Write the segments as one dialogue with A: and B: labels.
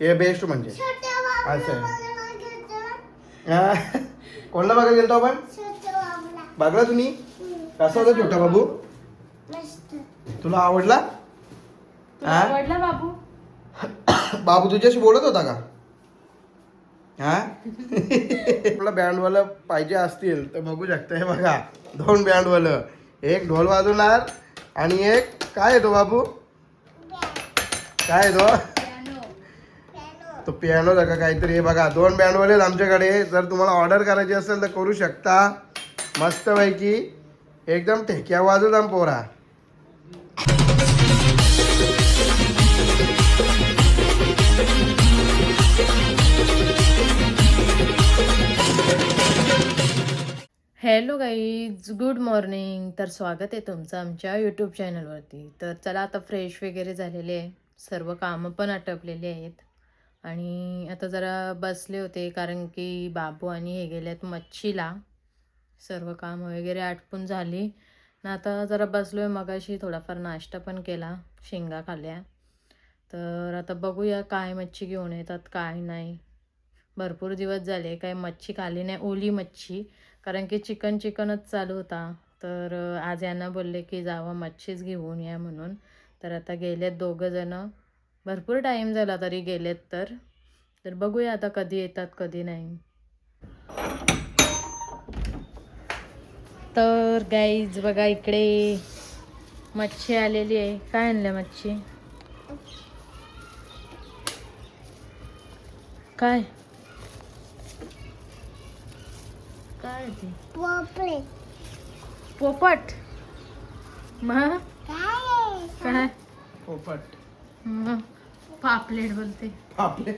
A: हे बेस्ट म्हणजे असं आहे. हा. कोणाला बघायला गेलतो आपण. बघला तुम्ही. कसा होता छोटा बाबू
B: मस्त.
A: तुला आवडला हा?
C: आवडला बाबू
A: बाबू तुझ्याशी बोलत होता का हा तुला बँडवाला पाहिजे असतील तर बघू शकता हे बघा दोन बँडवालं एक ढोल वाजवणार आणि एक काय येतो बाबू काय येतो. तो पियानो का काहीतरी. हे बघा दोन बँडवाले आहेत आमच्याकडे. जर तुम्हाला ऑर्डर करायची असेल तर करू शकता. मस्तपैकी एकदम ठेक्या वाजत आम पोरा.
C: हॅलो गाईज गुड मॉर्निंग तर स्वागत आहे तुमचं आमच्या यूट्यूब चॅनलवरती तर चला आता फ्रेश वगैरे झालेले आहे. सर्व कामं पण आटपलेली आहेत. आणि आता जरा बसले होते कारण की बाबू आणि हे गेलेत मच्छीला. सर्व काम वगैरे आटपून झाली. ना आता जरा बसलो आहे मगाशी थोडाफार नाश्ता पण केला शेंगा खाल्ल्या. तर आता बघूया काय मच्छी घेऊन येतात काय नाही. भरपूर दिवस झाले काय मच्छी खाली नाही ओली मच्छी. कारण की चिकन चिकनच चालू होता. तर आज यांना बोलले की जावा मच्छीच घेऊन या म्हणून. तर आता गेले आहेत दोघंजणं भरपूर टाईम झाला तरी गेलेत तर. तर बघूया आता कधी येतात कधी नाही. तर गाईज बघा इकडे मच्छी आलेली आहे. काय आणलं मच्छी? काय? काय ते. पोपट. मग?
B: काय?
C: काय?
A: पोपट.
C: मग? पापलेट बोलते.
B: पोपळे.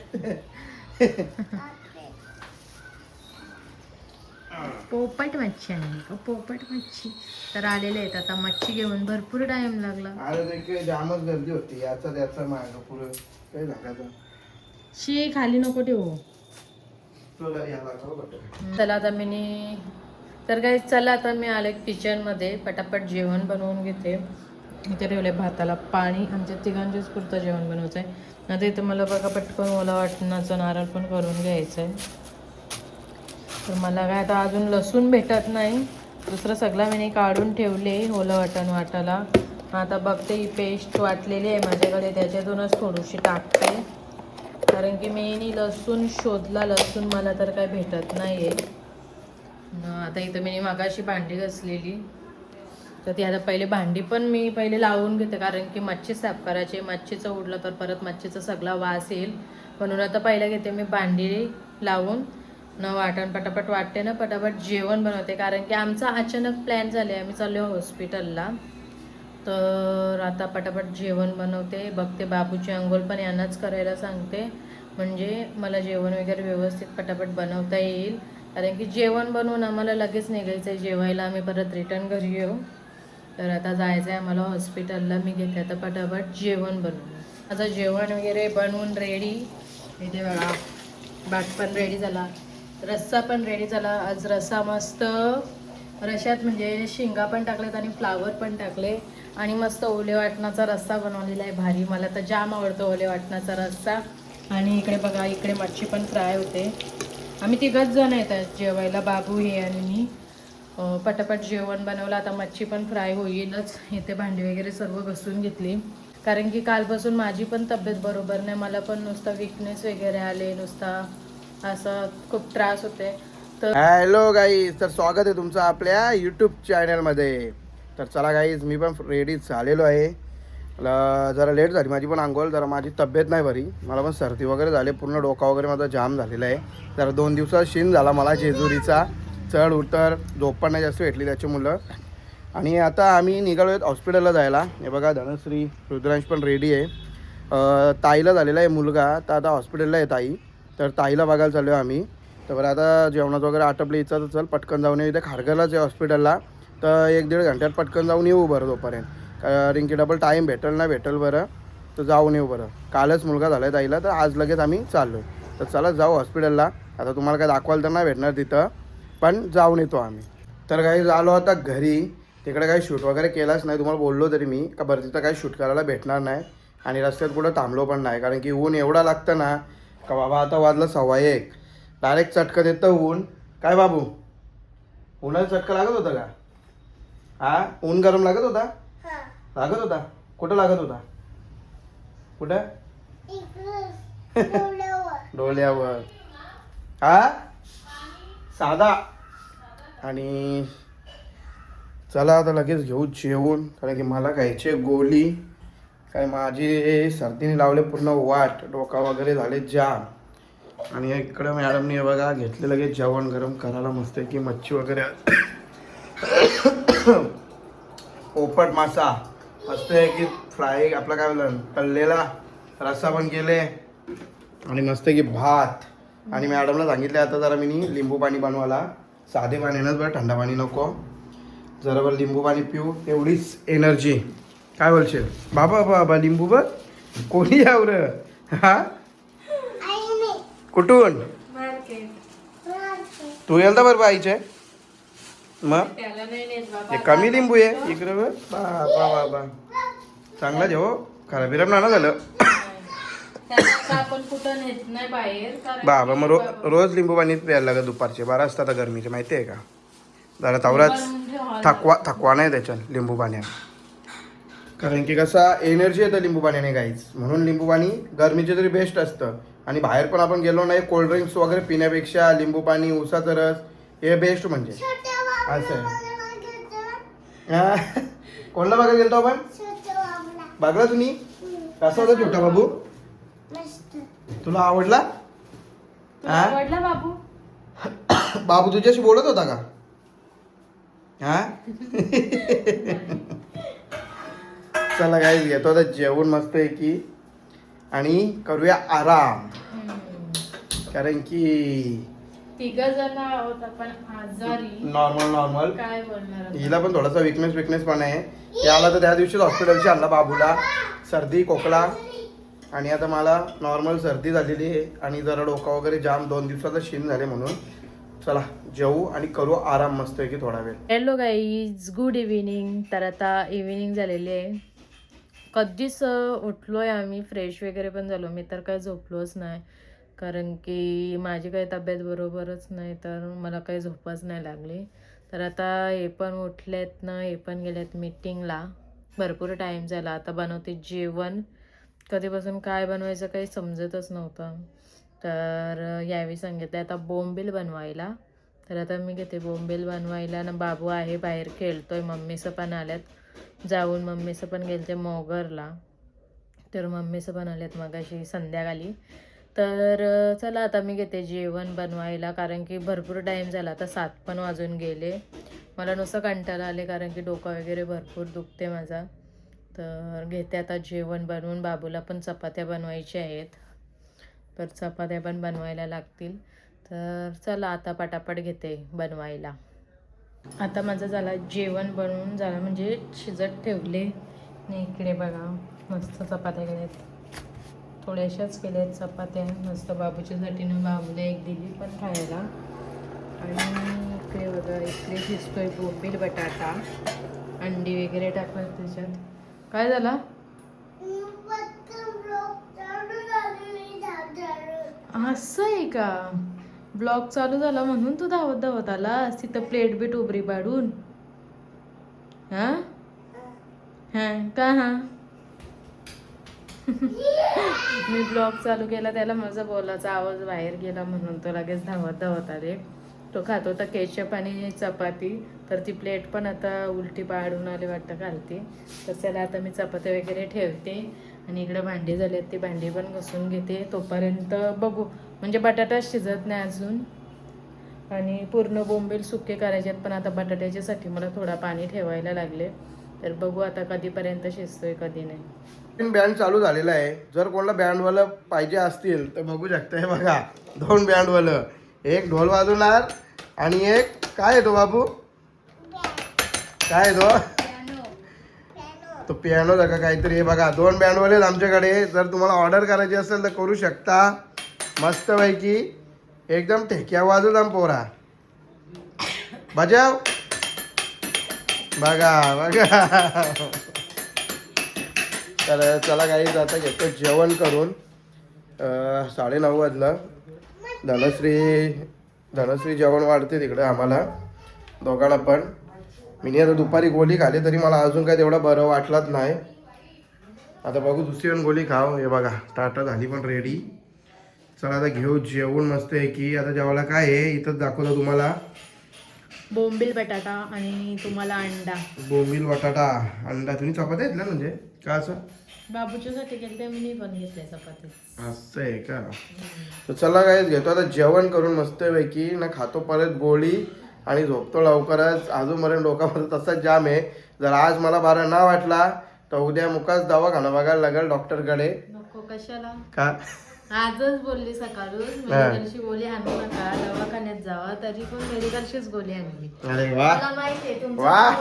C: पोपट मच्छी आहे का पोपट मच्छी. तर आलेले आहेत. आता मच्छी घेऊन भरपूर टाइम लागला.
A: अरे जामच गर्दी होती. याचा त्याचा माग पुढं
C: शी खाली नको ठेवू.
A: बटन?
C: चला आता मी तर काही चला आता मी आले किचनमध्ये पटापट जेवण बनवून घेते. इथे ठेवले भाताला. पाणी आमच्या तिघांचेच पुरतं जेवण बनवायचं आहे आता इथं मला बघा पटकन ओला वाटणाचं नारळ पण करून घ्यायचं आहे तर मला काय आता अजून लसूण भेटत नाही. दुसरं सगळं मी काढून ठेवले ओलं वाटण वाटायला. आता बघते ही पेस्ट वाटलेली आहे माझ्याकडे. त्याच्यातूनच थोडीशी टाकते. कारण की मी लसूण शोधला. लसूण मला तर काय भेटत नाही आहे आता इथं मी मागाशी भांडी घासलेली. तर ती आता पहिले भांडी पण मी पहिले लावून घेते कारण की मच्छी साफ करायची मच्छीचं उडलं तर परत मच्छीचा सगळा वास येईल. म्हणून आता पहिलं घेते मी भांडी लावून. न वाटण पटापट वाटते ना पटापट जेवण बनवते कारण की आमचा अचानक प्लॅन झाले आम्ही चाललो हॉस्पिटलला तर आता पटापट जेवण बनवते बघते बाबूची अंघोळ पण यांनाच करायला सांगते. म्हणजे मला जेवण वगैरे व्यवस्थित पटापट बनवता येईल. कारण की जेवण बनवून आम्हाला लगेच निघायचं आहे जेवायला आम्ही परत रिटर्न घरी येऊ. तर आता जायचं आहे मला हॉस्पिटलला मी घेते आता पटापट जेवण बनवून. माझं जेवण वगैरे बनवून रेडी इथे बघा भात पण रेडी झाला. रस्सा पण रेडी झाला. आज रस्सा मस्त रश्यात म्हणजे शेंगा पण टाकलेत आणि फ्लावर पण टाकले. आणि मस्त ओले वाटणाचा रस्सा बनवलेला आहे भारी. मला तर जाम आवडतो ओले वाटणाचा रस्सा. आणि इकडे बघा इकडे मच्छी पण फ्राय होते. आम्ही तिघंच जण येतात जेवायला बाबू हे आणि मी. पटापट जेवण बनवलं. आता मच्छी पण फ्राय होईलच. इथे भांडी वगैरे सर्व घसून घेतली. कारण की कालपासून माझी पण तब्येत बरोबर नाही. मला पण नुसता विकनेस वगैरे आले नुसता असं खूप त्रास होते. तर
A: हॅलो गाईज तर स्वागत आहे तुमचं आपल्या यूट्यूब चॅनलमध्ये तर चला गाईज मी पण रेडी झालेलो आहे. जरा लेट झाली. माझी पण आंघोळ जरा माझी तब्येत नाही बरी. मला पण सर्दी वगैरे झाली. पूर्ण डोका वगैरे माझा जाम झालेला आहे. जरा दोन दिवसात शीन झाला मला जेजुरीचा. चढ उतर झोप नाही जास्त भेटली त्याची मुलं. आणि आता आम्ही निघालो आहेत हॉस्पिटलला जायला. हे बघा धनश्री रुद्रांश पण रेडी आहे. ताईला झालेला आहे मुलगा. तर आता हॉस्पिटलला आहे ताई. तर ताईला बघायला चाललो आहे आम्ही. तर बरं आता जेवणाचं वगैरे आटपलं. इच्छा तर चल पटकन जाऊन येऊ. इथे खारघरलाच आहे हॉस्पिटलला. तर एक दीड घंट्यात पटकन जाऊन येऊ बरं तोपर्यंत कारण की डबल टाईम भेटेल ना भेटेल बरं. तर जाऊन येऊ बरं. कालच मुलगा झाला आहे ताईला. तर आज लगेच आम्ही चाललो तर चला जाऊ हॉस्पिटलला. आता तुम्हाला काय दाखवायला तर नाही भेटणार तिथं. पण जाऊन येतो आम्ही. तर काही आलो आता घरी. तिकडे काही शूट वगैरे केलाच नाही. तुम्हाला बोललो तरी मी. का बरं तिथं काही शूट करायला भेटणार नाही. आणि रस्त्यात कुठं थांबलो पण नाही. कारण की ऊन एवढा लागतं ना का बाबा आता वाजलं सव्वा एक. डायरेक्ट चटकं देतं ऊन. काय बाबू? उन्हाळ्यात चटका लागत होता का? हा? ऊन गरम लागत होता? लागत होता? कुठं लागत होता? कुठं?
B: डोळ्यावर.
A: हा? साधा. आणि चला आता लगेच घेऊ जेवून कारण की मला घ्यायचे गोली. काय माझी सर्दीने लावले पूर्ण वाट डोका वगैरे झाले जाम. आणि इकडं मॅडमने बघा घेतले लगेच जेवण गरम करायला मस्त की मच्छी वगैरे. पोपट मासा मस्त आहे की फ्राय आपला काय तळलेला रस्सा पण केले. आणि मस्त की भात. आणि मॅडमला सांगितले आता जरा मी लिंबू पाणी बनवायला. साधे पाण्यानंच बरं थंड पाणी नको. जरा बरं लिंबू पाणी पिऊ एवढीच एनर्जी. काय बोलशील? बाबा बाबा लिंबू बघ. कोणी यावर हा? कुठून? तू गेलता बरं आईचे मग? कमी लिंबू आहे. इकडे बा बाबा बाबा. चांगला जेव हो. खराब बिराब ना झालं.
C: त्याला आता आपण कुठं नेत नाही बाहेर कारण
A: बाबा मग रो रोज लिंबू पाणी प्यायला लागत दुपारचे. बारा वाजता आता गरमीचे माहिती आहे का? जरा तवराच. थकवा थकवा नाही त्याच्यात लिंबू पाण्यात. कारण की कसा एनर्जी येतं लिंबू पाण्याने काहीच म्हणून लिंबू पाणी गरमीचे तरी बेस्ट असतं. आणि बाहेर पण आपण गेलो नाही कोल्ड्रिंक्स वगैरे पिण्यापेक्षा लिंबू पाणी उसाचा रस हे बेस्ट म्हणजे. असं आहे. कोणला बघायला गेलतो आपण? बघला तुम्ही? कसा होता छोटा बाबू?
B: मस्त
A: तुला आवडला?
C: तुला
A: हा?
C: आवडला बाबू?
A: बाबू तुझ्याशी बोलत होता का? हा? चला काय घेतो आता जेवण मस्त आहे की आणि करूया आराम. कारण की
C: तिघ जण आहोत आपण आजारी.
A: नॉर्मल नॉर्मल
C: काय बोलणार आता?
A: हिला पण थोडासा विकनेस विकनेस पण आहे. त्याला तर त्या दिवशीच हॉस्पिटलची आणला बाबूला. सर्दी खोकला. आणि आता मला नॉर्मल सर्दी झालेली आहे आणि जरा डोका वगैरे जाम दोन दिवसाचा शीन झाले म्हणून. चला जेऊ आणि करू आराम मस्त आहे की थोडा वेळ.
C: हॅलो गाईज गुड इव्हिनिंग तर आता इव्हिनिंग झालेली आहे. कधीच उठलो आहे आम्ही फ्रेश वगैरे पण झालो. मी तर काय झोपलोच नाही. कारण की माझी काही तब्येत बरोबरच नाही तर मला काही झोपच नाही लागली. तर आता हे पण उठलेत ना हे पण गेलेत मीटिंगला भरपूर टाईम झाला. आता बनवते जेवण. कधीपासून काय बनवायचं काही समजतच नव्हतं. तर यावेळी सांगितलं आता बोंबील बनवायला. तर आता मी घेते बोंबील बनवायला. ना बाबू आहे बाहेर खेळतोय मम्मीचं पण आल्यात. जाऊन मम्मीचं पण गेलते मोगरला. तर मम्मीचं पण आल्यात मगाशी संध्याकाळी. तर चला आता मी घेते जेवण बनवायला. कारण की भरपूर टाईम झाला. आता सात पण वाजून गेले. मला नुसतं कंटाळा आले कारण की डोकं वगैरे भरपूर दुखते माझा. तर घेते आता जेवण बनवून. बाबूला पण चपात्या बनवायच्या आहेत. तर चपात्या पण बनवायला लागतील. तर चला आता पटापट घेते बनवायला. आता माझं झाला जेवण बनवून झालं. म्हणजे शिजत ठेवले. आणि इकडे बघा मस्त चपात्या केल्यात. थोड्याशाच केल्यात चपात्या. मस्त बाबूच्यासाठी ना बाबूला एक दिली पण खायला. आणि इकडे बघा इकडे शिजतोय बोंबील बटाटा. अंडी वगैरे टाकतात त्याच्यात. काय झाला?
B: झालं.
C: असं आहे का? ब्लॉक चालू झाला म्हणून तू धावत धावत आला तिथं प्लेट बीट उबरी पाडून. हा? हा का हा? मी ब्लॉग चालू केला त्याला माझा बोलाचा आवाज बाहेर गेला म्हणून तो लगेच धावत धावत आले. तो खात. होता केचप आणि चपाती तर ती प्लेट पण आता उलटी पाडून आले वाटतं घालते तर त्याला आता मी चपात्या वगैरे ठेवते. आणि इकडे भांडी झाली आहेत ती भांडी पण घसून घेते. तोपर्यंत बघू. म्हणजे बटाटा शिजत नाही अजून. आणि पूर्ण बोंबील सुके करायचे आहेत पण आता बटाट्याच्यासाठी मला थोडा पाणी ठेवायला लागले. तर बघू आता कधीपर्यंत शिजतोय कधी नाही.
A: बँड चालू झालेला आहे. जर कोणाला बँडवालं पाहिजे असतील तर बघू शकता बघा. दोन बँडवालं. एक ढोल वाजवणार आणि एक काय येतो बाबू? काय येतो
B: तो?
A: तो पियानो का काहीतरी? हे बघा दोन बँडवाले आहेत आमच्याकडे. जर तुम्हाला ऑर्डर करायची असेल तर करू शकता. मस्तपैकी. एकदम ठेक्या वाजत आम पोरा. बजाव. बघा बघा. तर चला काही जाता घेतो जेवण करून. साडे साडेनऊ वाजलं. धनश्री धनश्री जेवण वाढते तिकडे आम्हाला. दोघांना पण. मी आता दुपारी गोळी खाली तरी मला अजून काय तेवढं बरं वाटलंच नाही. आता बघू दुसरी पण गोळी खाव हे बघा टाटा झाली पण रेडी चला आता घेऊ जेवण मस्त आहे की आता जेवायला काय आहे? इथंच दाखवतो तुम्हाला.
C: बोंबील बटाटा आणि तुम्हाला अंडा.
A: बोंबील बटाटा अंडा. तुम्ही चपात्या घेतल्या म्हणजे? का असं?
C: बाबूच्यासाठी गेले मी पण घेतले चपाती.
A: असं आहे का? तर चला काय घेतो आता जेवण करून मस्तपैकी. ना खातो परत गोळी आणि झोपतो लवकरच. अजूनपर्यंत डोकामध्ये तसाच जाम आहे. जर आज मला बरा ना वाटला तर उद्या मुकाच दवाखाना बघायला लागेल डॉक्टरकडे.
C: नको कशाला?
A: का?
C: आजच बोलली सकाळून. मेडिकलची गोळी आणू नका. दवाखान्यात जावा तरी पण मेडिकलचीच गोळी आणली.
A: अरे वा.
C: मला माहितीये तुमचा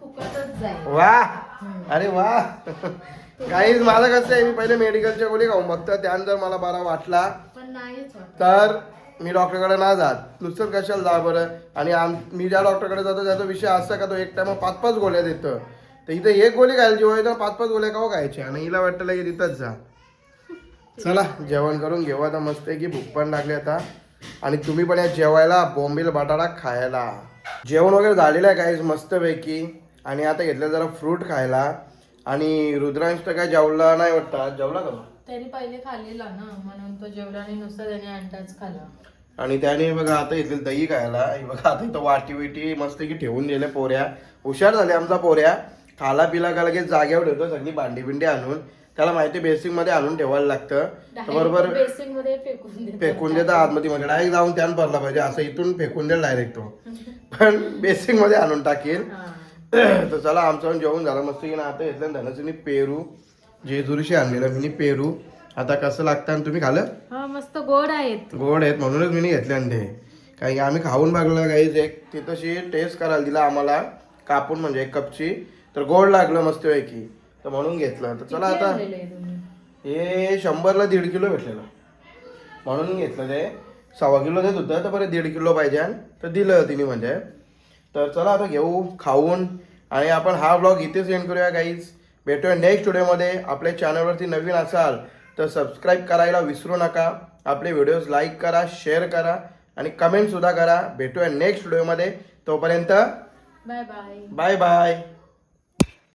C: फुकटच जाईल.
A: वा. अरे वा. काहीच माझं कसं आहे मी पहिले मेडिकलच्या गोळी खाऊन बघतो त्यानं जर मला बरा वाटला.
C: वाटत.
A: तर मी डॉक्टरकडे ना जात. नुसतं कशाला जा बरं? आणि आम मी ज्या डॉक्टरकडे जातो त्याचा विषय असा का तो एक टाइम पाच पाच गोळ्या देतो. तर इथे एक गोळी खायची होय तर पाच पाच गोळ्या का खायच्या. आणि हिला वाटलं की तिथंच जा. चला जेवण करून घेऊ. आता मस्त आहे की भूक पण लागली आता. आणि तुम्ही पण या जेवायला बोंबील बटाटा खायला. जेवण वगैरे झालेलं आहे काहीच मस्तपैकी. आणि आता घेतलं जरा फ्रूट खायला. आणि रुद्रांश तर काय जेवला नाही वाटतं आज? जेवला का?
C: त्यांनी पहिले खाल्लेला ना म्हणून तो जेवला आणि नुसता त्याने अंडाच खाला
A: आणि त्याने बघा आता इथले दही खायला हे बघा आता इथं वाटी विटी मस्त की ठेवून दिले पोऱ्या. हुशार झाले आमचा पोऱ्या. खाला पिला का लगेच जागेवर ठेवतो सगळी भांडी बिंडी आणून. त्याला माहिती बेसिकमध्ये आणून ठेवायला लागतं. बरोबर
C: बेसिंगमध्ये फेकून
A: देतं आतमध्ये मध्ये डायरेक्ट जाऊन त्यानं भरला पाहिजे असं इथून फेकून देईल डायरेक्ट तो. पण बेसिकमध्ये आणून टाकेल
C: हा.
A: तर चला आमचं पण जेवण झालं. मस्त की ना आता घेतलं धनसिनी पेरू जेजुरीशी आणलेलं मी पेरू. आता कसं लागतं आणि तुम्ही खाल्लं?
C: हा मस्त गोड आहेत.
A: गोड आहेत. म्हणूनच मी घेतले अंडे. कारण की आम्ही खाऊन बघलं काहीच एक तिथंशी टेस्ट करायला दिला आम्हाला. कापून म्हणजे एक कपची तर गोड लागलं मस्तपैकी. तर म्हणून घेतलं. तर चला आता? हे शंभरला दीड किलो भेटलेलं. म्हणून घेतलं ते. सव्वा किलो देत होतं तर बरं दीड किलो पाहिजे. तर दिलं तिने म्हणजे. तर चला आता घेऊ खाऊन. आणि आपण हा ब्लॉग इथेच एंड करूया काहीच भेटूया नेक्स्ट व्हिडिओमध्ये आपल्या चॅनलवरती नवीन असाल तर सबस्क्राईब करायला विसरू नका. आपले व्हिडिओज लाईक करा शेअर करा आणि कमेंटसुद्धा करा. भेटूया नेक्स्ट व्हिडिओमध्ये तोपर्यंत
C: बाय बाय
A: बाय बाय